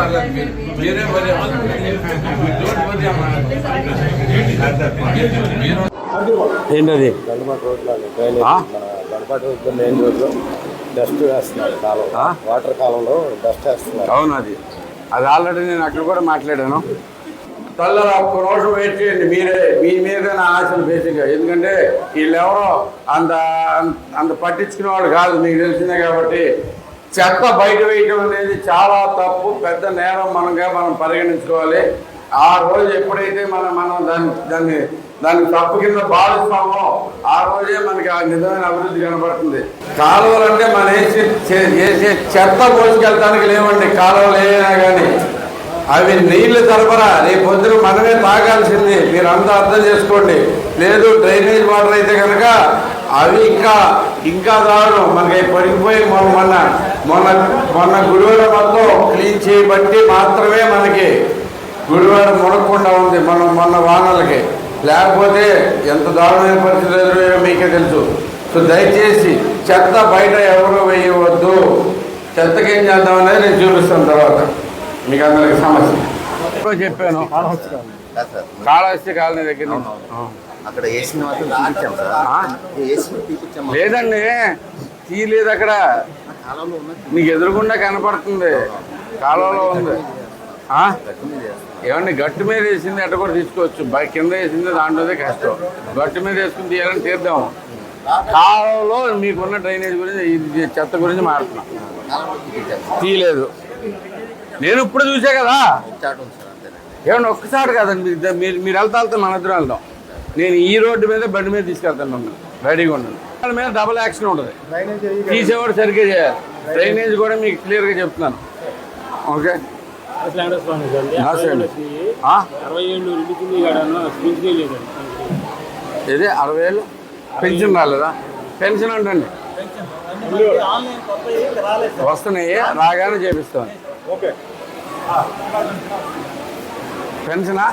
పర్లేదు మీరు మీరే ఏంటది? రోడ్లో డస్ట్ వేస్తున్నారు కాలం వాటర్ కాలంలో డస్ట్ వేస్తున్నారు అవును అది అది ఆల్రెడీ నేను అక్కడ కూడా మాట్లాడాను. తల్లరా ఒక్క రోజు వెయిట్ చేయండి. మీరే మీ మీద నా ఆశలు బేసిక్గా ఎందుకంటే వీళ్ళెవరో అంత అంత పట్టించుకునేవాడు కాదు మీకు తెలిసిందే కాబట్టి. చెత్త బయట వేయడం అనేది చాలా తప్పు పెద్ద నేరం మనగా మనం పరిగణించుకోవాలి. ఆ రోజు ఎప్పుడైతే మనం మనం దాన్ని దాన్ని దాన్ని తప్పు కింద భావిస్తామో ఆ రోజే మనకి ఆ నిజమైన అభివృద్ధి కనబడుతుంది. కాలువలు అంటే మనం చేసే చెత్త పోసుకెళ్ళడానికి లేవండి కాలువలు ఏమైనా కానీ. అవి నీళ్ళు సరఫరా రేపు పొద్దున మనమే తాగాల్సింది మీరు అంతా అర్థం చేసుకోండి. లేదు డ్రైనేజ్ వాటర్ అయితే కనుక అవి ఇంకా ఇంకా దారుణం. మనకి అవి పడిపోయి మొన్న మొన్న మొన్న గుడివాడ మొత్తం క్లీన్ చేయబట్టి మాత్రమే మనకి గుడివాడ మునక్కుండా ఉంది మన మొన్న వానలకి. లేకపోతే ఎంత దారుణమైన పరిస్థితులు ఎదురయ్యో మీకే తెలుసు. సో దయచేసి చెత్త బయట ఎవరు వేయవద్దు. చెత్తకి ఏం చేద్దాం అనేది నేను చూపిస్తాను తర్వాత. మీకు అందరికి సమస్య. చెప్పాను. కాళహస్తి కాలనీ దగ్గర. అక్కడ లేదండి. తీయలేదు అక్కడ. కాలంలో మీకు ఎదురుగుండా కనపడుతుంది. కాలువలో ఉంది? ఏమండి గట్టు మీద వేసింది ఎట్ట కూడా తీసుకోవచ్చు. కింద వేసింది దాంట్లోదే కష్టం. గట్టు మీద వేసుకుని తీయాలని తీద్దాం. కాలువలో మీకున్న డ్రైనేజ్ గురించి ఇది చెత్త గురించి కాలంలో తీపిచ్చాం తీయలేదు. నేను ఇప్పుడు చూసా కదా. ఏమన్నా ఒక్కసారి కదండి మీరు మీరు వెళ్తా వెళ్తే మన ఇద్దరం వెళ్దాం. నేను ఈ రోడ్డు మీద బండి మీద తీసుకెళ్తాను మిమ్మల్ని. రెడీగా ఉండండి. వాళ్ళ మీద డబుల్ యాక్షన్ ఉంటుంది. తీసేవాడు సరిగ్గా చేయాలి. డ్రైనేజ్ కూడా మీకు క్లియర్గా చెప్తున్నాను. ఓకే? అరవై ఏళ్ళు ఇది అరవై వేలు పెన్షన్ రాలేదా? పెన్షన్ అంటండి వస్తున్నాయి. రాగానే చేపిస్తాను. పెన్షనా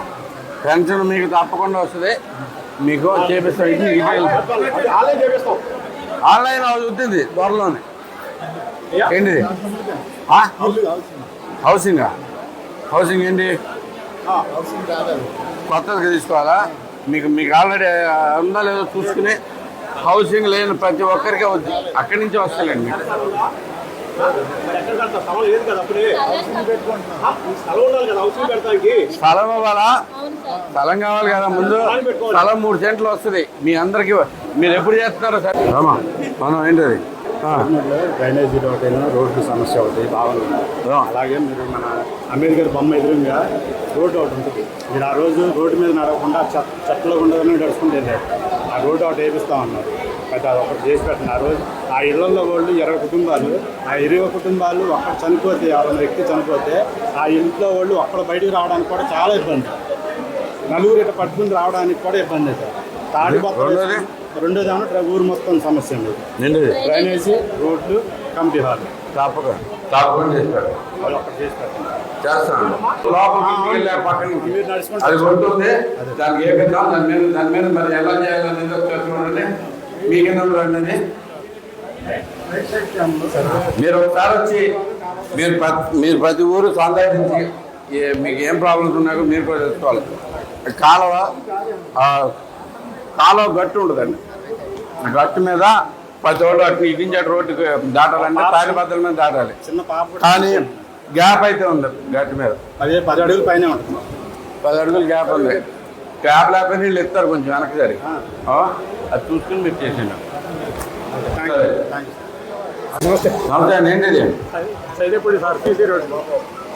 పెన్షన్ మీకు తప్పకుండా వస్తుంది. మీకు చేపిస్తాం. ఇది ఆన్లైన్ అవుతుంది త్వరలోనే ఏంటిది? హౌసింగా? హౌసింగ్ ఏంటి? కొత్తగా తీసుకోవాలా? మీకు మీకు ఆల్రెడీ ఉందా లేదో చూసుకుని హౌసింగ్ లేని ప్రతి ఒక్కరికి అవుద్ది అక్కడి నుంచి వస్తాయండి స్థలం లేదు కదా అప్పుడే స్థలం ఉండాలి కదా అవసరం పెడతానికి స్థలం ఇవ్వాలా స్థలం కావాలి కదా. ముందు స్థలం మూడు సెంట్లు వస్తుంది. మీ అందరికి మీరు ఎప్పుడు చేస్తున్నారో సరే? రామా మనం ఏంటది? ఆ, డ్రైనేజీ ఒకటి రోడ్డు సమస్య ఒకటి బాగుంది. అలాగే మీరు మన అంబేద్కర్ బొమ్మ ఎదురుగా రోడ్డు ఒకటి ఉంటుంది. మీరు ఆ రోజు రోడ్డు మీద నడవకుండా చెత్త చెత్తలో ఉండదని నడుచుకుంటూ ఆ రోడ్డు ఒకటి వేపిస్తా ఉన్నారు. అయితే అది ఒకటి చేసి పెట్టండి ఆ ఇళ్ళలో వాళ్ళు ఇరవై కుటుంబాలు ఆ ఇరవై కుటుంబాలు ఒక్కడ చనిపోతే ఎవరైనా వ్యక్తి చనిపోతే ఆ ఇంట్లో వాళ్ళు ఒక్కడ బయటికి రావడానికి కూడా చాలా ఇబ్బంది. నలుగురు ఇట్లా పట్టుకుని రావడానికి కూడా ఇబ్బంది తాడిపత్రం రెండోది? రెండోది ఏమన్నా ఊరు మొత్తం సమస్య అండి డ్రైనేజీ రోడ్లు కమిటీ హాల్. తప్పక తప్పకుండా చేస్తారు చేస్తాను. అది ఉంటుంది దానికి ఏ దాని మీద దాని మీద మరి ఎలా చేయాలనేది చూసుకోండి రండి మీరు ఒకసారి వచ్చి మీరు మీరు ప్రతి ఊరు సందర్శించి మీకు ఏం ప్రాబ్లమ్స్ ఉన్నాయో మీరు కూడా తెలుసుకోవాలి. కాలువ కాలువ గట్టు ఉంటుందండి. ఆ గట్టు మీద ప్రతి ఒక్కటి అటు ఇటు రోడ్డుకి దాటాలంటే తాడిపత్రుల మీద దాటాలి. చిన్న పాప కూడా కానీ గ్యాప్ అయితే ఉంది గట్టు మీద. పది పది అడుగుల పైన ఉంటుంది. పది అడుగులు గ్యాప్ ఉంది. గ్యాప్ లేకపోతే వీళ్ళు ఎత్తారు కొంచెం వెనక్కి సరి. ఆ? అది చూసుకుని మీరు యూ నమస్తే. అండి ఏంటిది Saidepudi sir CC road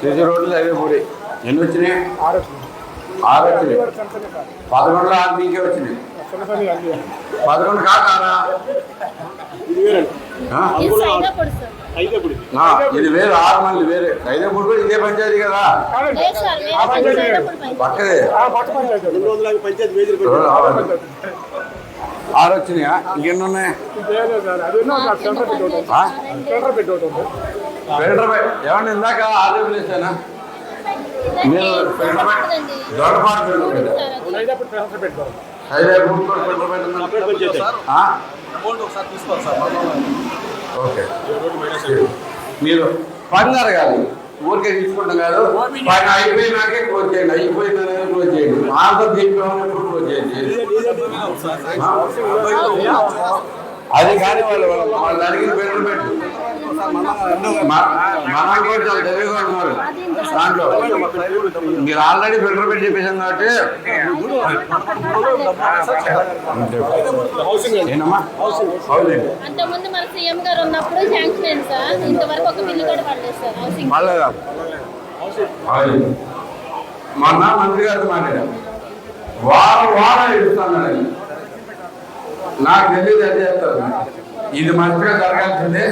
CC రోడ్లు అయితే పూడి ఎన్ని వచ్చినాయి? ఆరు వచ్చినాయి. పదకొండులో ఆరు మీకే వచ్చినాయి. పదకొండు కాకారా ఇది వేరే ఆరు మంది వేరే. ఐదేపూర్ కూడా ఇదే పంచాయతీ కదా? పక్కదే. ఆరు వచ్చినాయా ఇంకెన్ని ఉన్నాయి ఇందాక మీరు ఫిల్టర్ పై దొరపాటు ఫిల్టర్ పెట్టారు ఐదేపూర్ కూడా ఫిల్టర్ పెట్టిందా? అప్పుడే పంచాయతీ. ఆ? అమౌంట్ ఒకసారి తీసుకోవాలి సార్ ఓకే మీరు పడినారు కాదు ఊరికే తీసుకుంటాం కాదు పైన అయిపోయినాకే క్లోజ్ చేయండి అయిపోయిందనే క్లోజ్ చేయండి చెప్పామని క్లోజ్ చేయండి అది కానీ వాళ్ళు వాళ్ళు అడిగిన పెట్టు పెట్టు కూడా చాలా తెలివిగా ఉన్నారు దాంట్లో మీరు ఆల్రెడీ ఫిల్టర్ పెట్టి చెప్పేసాం కాబట్టి ఏనమ్మా హౌసింగ్ అంతకుముందు మన సీఎం గారు ఉన్నప్పుడు శాంక్షన్ అయింది సార్. ఇంతవరకు ఒక బిల్లు కూడా పడలేదు సార్. హౌసింగ్ మొన్న మంత్రి గారితో మాట్లాడాం. వారం వారం ఇస్తున్నానని నాకు తెలియదు అది చేస్తారు ఇది మంచిగా జరగాల్సిందే.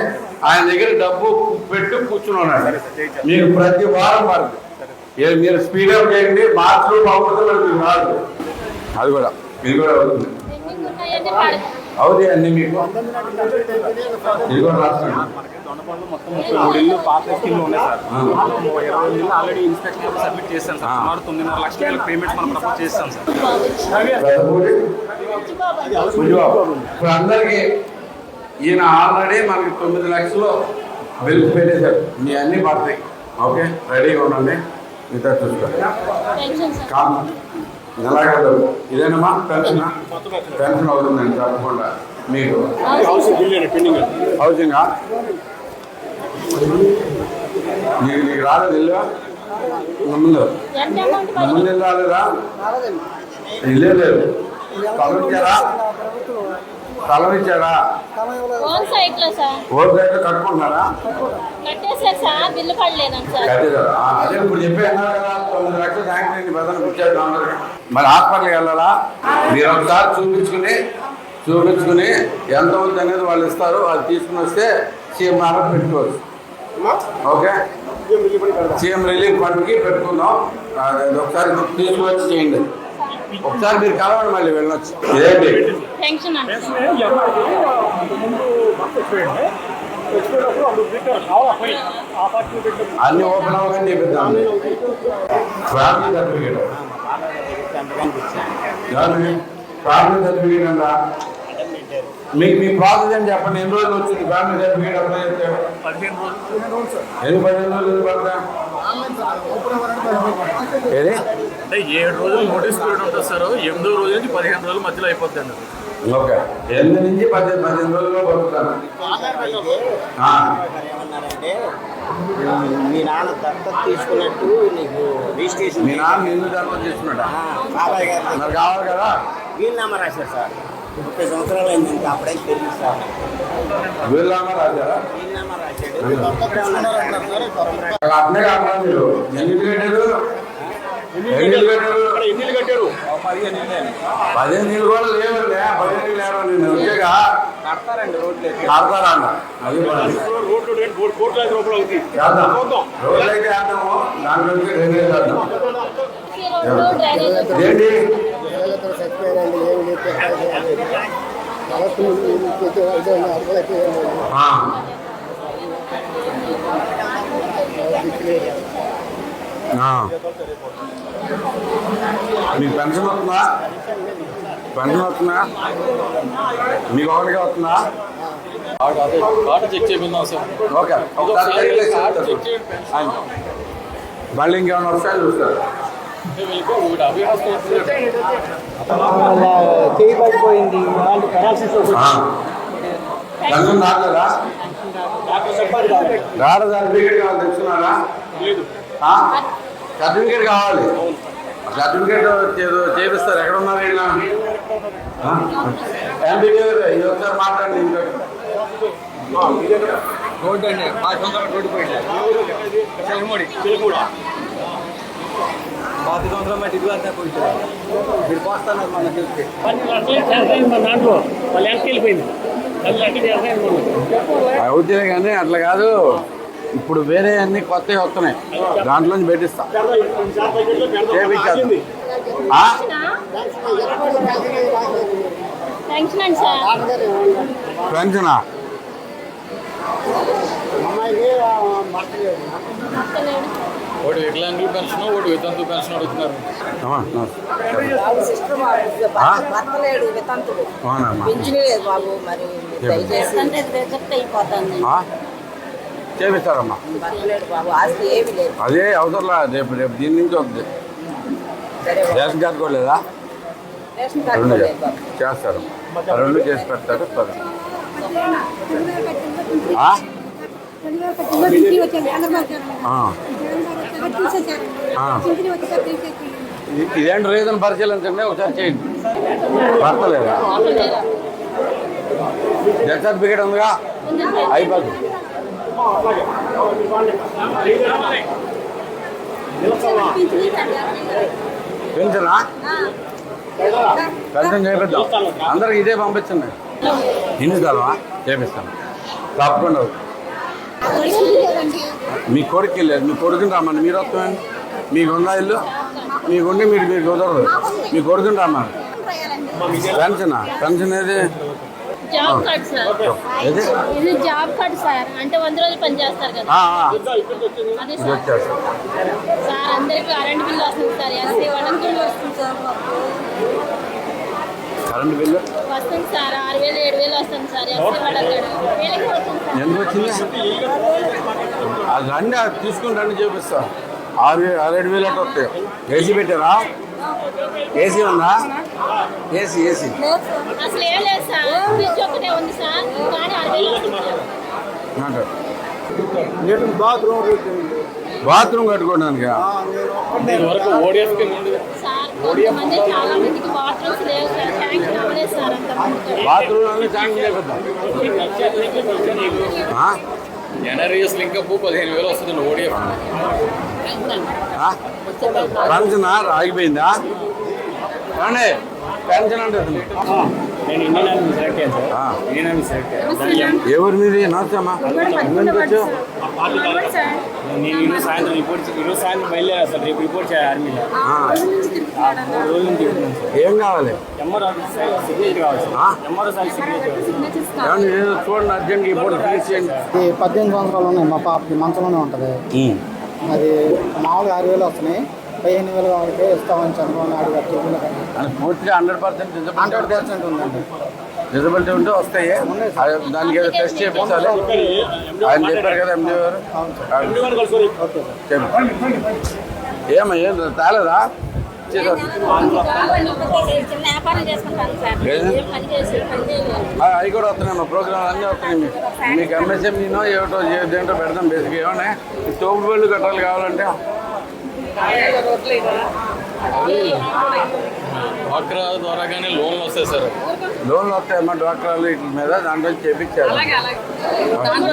ఆయన దగ్గర డబ్బు పెట్టి కూర్చున్నాడు మీరు ప్రతి వారం మారు ఏ- మీరు స్పీడప్ చేయండి మార్కులు మీకు రాదు. అది కూడా ఇది కూడా అవుతుంది. అవుతాయి అన్ని మీకు. ఇది కూడా రాస్తాను మూడు ఇల్లు పాత స్కీమ్లు ఉన్నాయి సార్ ఇల్లు ఆల్రెడీ ఇన్స్పెక్షన్ సబ్మిట్ సార్ సుమారు తొమ్మిదిన్నర లక్షల పేమెంట్ మనం ప్రపోజ్ చేస్తాం సార్. ఇప్పుడు అందరికి ఈయన ఆల్రెడీ మనకి తొమ్మిది లక్షలు బిల్స్ పెట్టేశారు. మీ అన్ని పడతాయి. ఓకే? రెడీగా ఉండండి. మిగతా చూసుకోండి. నెలగడ్డ ఇదేనమ్మా? పెన్షన్? పెన్షన్ అవుతుందండి తప్పకుండా. మీకు. హౌసింగ్ బిల్ నీకు నీకు రాలేదు ఇల్లు? ముందు. ముందు ఇల్లు రాలేదా? ఇల్లే లేదు. ఇచ్చారా స్థలం ఇచ్చారా ఓన్ సైట్లో సార్. కట్టుకుంటున్నారా కట్టేసారు సార్ బిల్లు పడలేదండి సార్. కట్టేశారా ఆ, అదే ఇప్పుడు చెప్పే అన్నారు కదా తొమ్మిది లక్షలు శాంక్షన్ అన్నారు మరి హాస్పిటల్కి వెళ్ళాలా? మీరు ఒకసారి చూపించుకుని చూపించుకుని ఎంత అవుతుంది అనేది వాళ్ళు ఇస్తారు వాళ్ళు తీసుకుని వస్తే సీఎం ఆర్డర్ పెట్టుకోవచ్చు. ఓకే? సీఎం రిలీఫ్ ఫండ్కి పెట్టుకుందాం. అది ఒకసారి తీసుకువచ్చి చేయండి. ఒకసారి మీరు కలవండి మళ్ళీ వెళ్ళొచ్చు. ఇదేంటి? అన్ని ఓపెన్ అవ్వగానే చెప్పిద్దాం ఫ్యామిలీ సర్టిఫికేట్ ఫ్యామిలీ సర్టిఫికేట్ అందా మీకు మీ ప్రాసెస్ అని చెప్పండి? ఎన్ని రోజులు వచ్చింది ఫ్యామిలీ సర్టిఫికేట్ అప్లై చేస్తే ఎన్ని పదిహేను రోజులు పడతా? ఏది? అంటే ఏడు రోజులు నోటీస్ పీరియడ్ ఉంటుంది సార్. ఎనిమిదో రోజు నుంచి పదిహేను రోజుల మధ్యలో అయిపోతుంది అండి ఓకే. ఎనిమిది నుంచి పదిహేను పదిహేను రోజుల్లో పడుతాను ఏమన్నారంటే మీ నాన్న దత్తత తీసుకున్నట్టు నీకు రిజిస్ట్రేషన్ మీ నాన్న నిన్ను చేస్తున్నాడా? ఆ, బాబాయ్ గారు మరి కావాలి కదా? నెంబర్ రాశారు సార్. ముప్పై సంవత్సరాలు అయింది ఇంకా అప్పుడే తెలియదు సార్. వీళ్ళమ్మ రాజారా వీల్ నెంబర్ రాశాడు. అట్నే కాకుండా మీరు ఎన్ని ఎన్ని కట్టారు? పదిహేను నీళ్ళు కూడా లేవండి. పదిహేను నీళ్ళు లేవు నేను వచ్చాక కడతారండి రోడ్లు. కడతారా అన్న అది రోడ్లు కోట్ల ఐదు రూపాయలు అవుతుంది అయితే వేద్దాము దాంట్లో డ్రైనేజ్ ఏంటి? ఆ. ఆ. మీకు పెన్షన్ వస్తుందా? పెన్షన్ వస్తుందా? మీకు ఒకటిగా వస్తుందా? Check sir. ఓకే. మళ్ళీ ఇంకేమైనా వస్తాయని చూస్తారు. చేయి పడిపోయింది వాళ్ళు పెరాలసిస్ ఆ. పెన్షన్ రాలేదా రాడు సర్టిఫికేట్ కావాలి తెచ్చుకున్నారా ఆ? సర్టిఫికేట్ కావాలి. సర్టిఫికేట్ ఏదో చేపిస్తారు. ఎక్కడ ఉన్నారు వీళ్ళ ఎంపీ గారు ఇది ఒకసారి మాట్లాడండి రోడ్డు అండి. రోడ్డు పోయింది. పాతి సంవత్సరం అంతా మీరు పోస్తాను మన దాంట్లో. వాళ్ళు వెళ్ళిపోయింది. కానీ అట్లా కాదు. ఇప్పుడు వేరే అన్ని కొత్తవి వస్తున్నాయి. దాంట్లోంచి పెట్టిస్తా. పెన్షనా? అక్కలేడు. ఒకటి వికలాంగుల పెన్షన్ ఒకటి వితంతు పెన్షన్ అడుగుతున్నారు. బాబు మరి దయచేసి అయిపోతుంది? చేపిస్తారమ్మా. అదే అవసరంలా రేపు రేపు దీని నుంచి వద్దు. రేషన్ కార్డు కూడా లేదా? రెండు చేస్తారు. రెండు చేసి పెడతారు సరే. ఇదేంటి రీజన్ పరిశీలించండి ఒకసారి చేయండి. భర్తలేదా డెత్ సర్టిఫికేట్ ఉందిగా? అయిపోతుంది. పెన్షనా పెన్షన్ చేపిద్దాం అందరికి ఇదే పంపించండి. స్థలమా చేపిస్తాను. తప్పకుండా. మీ కొడుకు లేదు మీ కొడుకుని రమ్మని. మీరు వస్తామండి మీకు ఉందా ఇల్లు? మీకుండి మీరు మీరు కుదరదు. మీ కొడుకుని రమ్మని. పెన్షనా? పెన్షన్ ఏది? Job card sir. ఏది ఇది జాబ్ కార్డ్ సార్. అంటే వంద రోజులు పని చేస్తారు కదా. అదే సార్. సార్ అందరికి కరెంట్ బిల్ వస్తుంది సార్. వస్తుంది కరెంట్ బిల్లు? వస్తుంది సార్. ఆరు వేలు ఏడు వేలు వస్తుంది సార్. ఎస్సీ వాళ్ళకి వీళ్ళకి వస్తుంది సార్. ఎందుకు వచ్చింది? అది రండి అది తీసుకుని రండి చేపిస్తా. ఆరు ఆరు ఏడు వేలు అట్లా వస్తాయి. ఏసీ పెట్టారా? ఏసీ ఉందా? AC AC. అసలు ఏం లేదు సార్ ఫ్రిడ్జ్ ఒకటే ఉంది సార్ కానీ. నాకు నేను బాత్రూమ్ బాత్రూమ్ కట్టుకోవడానికి? ఎన్ఆర్ఈఎస్ లింకప్ పదిహేను వేలు వస్తుంది ఓడిఎఫ్. ఆగిపోయిందా? ఎవరి మీద? వచ్చావు నేను ఈరోజు సాయంత్రం రిపోర్ట్ ఈరోజు సాయంత్రం బయలుదేరా సార్. రేపు రిపోర్ట్ చేయాలి ఆర్మీలో. మూడు రోజుల నుంచి ఏం కావాలి? ఎంఆర్ సిగ్నేచర్ కావాలి ఆ? సార్ సిగ్నేచర్ చూడండి అర్జెంట్గా ఇప్పుడు తీసేయండి ఈ పద్దెనిమిది సంవత్సరాలు ఉన్నాయి మా పాపకి మంచంలోనే ఉంటుంది. అది మామూలుగా ఆరు వేలు వస్తున్నాయి. పదిహేను వేలు వాళ్ళకి ఇస్తామని చంద్రబాబు నాయుడు గారు చెప్పిన పూర్తిగా హండ్రెడ్ పర్సెంట్ హండ్రెడ్ పర్సెంట్ ఉందండి. డిజబిలిటీ ఉంటే వస్తాయి. దానికి ఏదో టెస్ట్ చేయించాలి. ఆయన చెప్పారు కదా ఎండి గారు. Okay sir. చెప్పు. ఏమో ఏం తేలేదా ఇచ్చేదా? చిన్న వ్యాపారం చేసుకుంటాను సార్. ఏది? ఏం పని చేసి పని చేయలేదు. ఆ, అవి కూడా వస్తున్నాయి మా ప్రోగ్రామ్ అన్నీ వస్తున్నాయి. మీకు మీకు ఎంఎస్ఎంఈనో ఏమిటో ఏదేంటో పెడతాం బేసిక్ ఏమన్నా తోపు బళ్ళు కట్టాలి కావాలంటే Ayo, baru. డ్వాక్రా ద్వారాగానే లోన్లు వస్తాయి సార్. లోన్లు వస్తాయమ్మా డాక్టర్లు వీటి మీద దాంట్లో చేపించారు.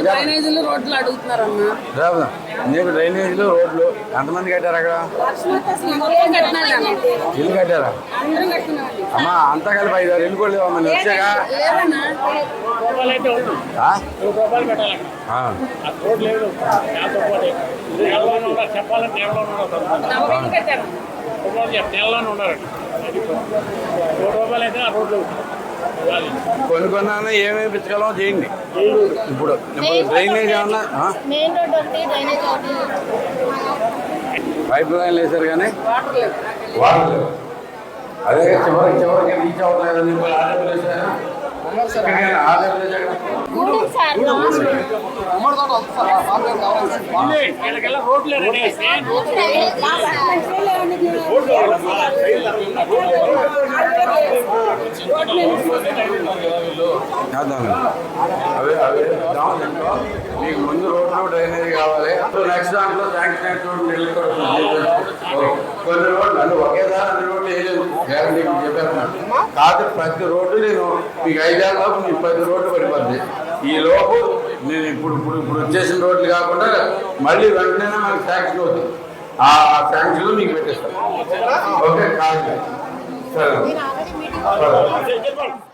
డ్రైనేజీలు రోడ్లు అడుగుతున్నారమ్మా. నీకు డ్రైనేజీలు రోడ్లు ఎంతమంది కట్టారు అక్కడ? ఇల్లు కట్టారా? అమ్మా అంతా కలిపి ఐదు ఆరు ఇల్లు కూడా లేవమ్మా నేను వచ్చాగా చెప్పాలంటే నెలలోనే రూపాయలు అయితే ఆ రోడ్లు. కొన్ని కొన్ని ఏమేమి పిచ్చగలమో చేయండి. ఇప్పుడు డ్రైనేజ్ ఏమన్నా పైప్ లైన్లు వేశారు కానీ. వాటర్. అదే చివరికి చివరికి రీచ్ అవుతాయి ఆంధ్రప్రదేశ్ రెడీ అవే అవే దీంట్లో. మీకు ముందు రోడ్లు డ్రైనేజ్ కావాలి నెక్స్ట్ దాంట్లో శాంక్షన్ ఓ, కొన్ని రోడ్లు అంటే ఒకేసారి అన్ని రోడ్లు వేయలేదు గ్యారంటీ చెప్పేస్తున్నాను కాదు ప్రతి రోడ్డు నేను మీకు ఐదేళ్ళ లోపు మీకు పది రోడ్లు పడిపోద్ది. ఈ లోపు నేను ఇప్పుడు ఇప్పుడు ఇప్పుడు వచ్చేసిన రోడ్లు కాకుండా మళ్ళీ వెంటనే మనకి శాంక్షన్ అవుతుంది. ఆ శాంక్షన్లో మీకు పెట్టేస్తాను. ఓకే కాదు. సరే. సరే.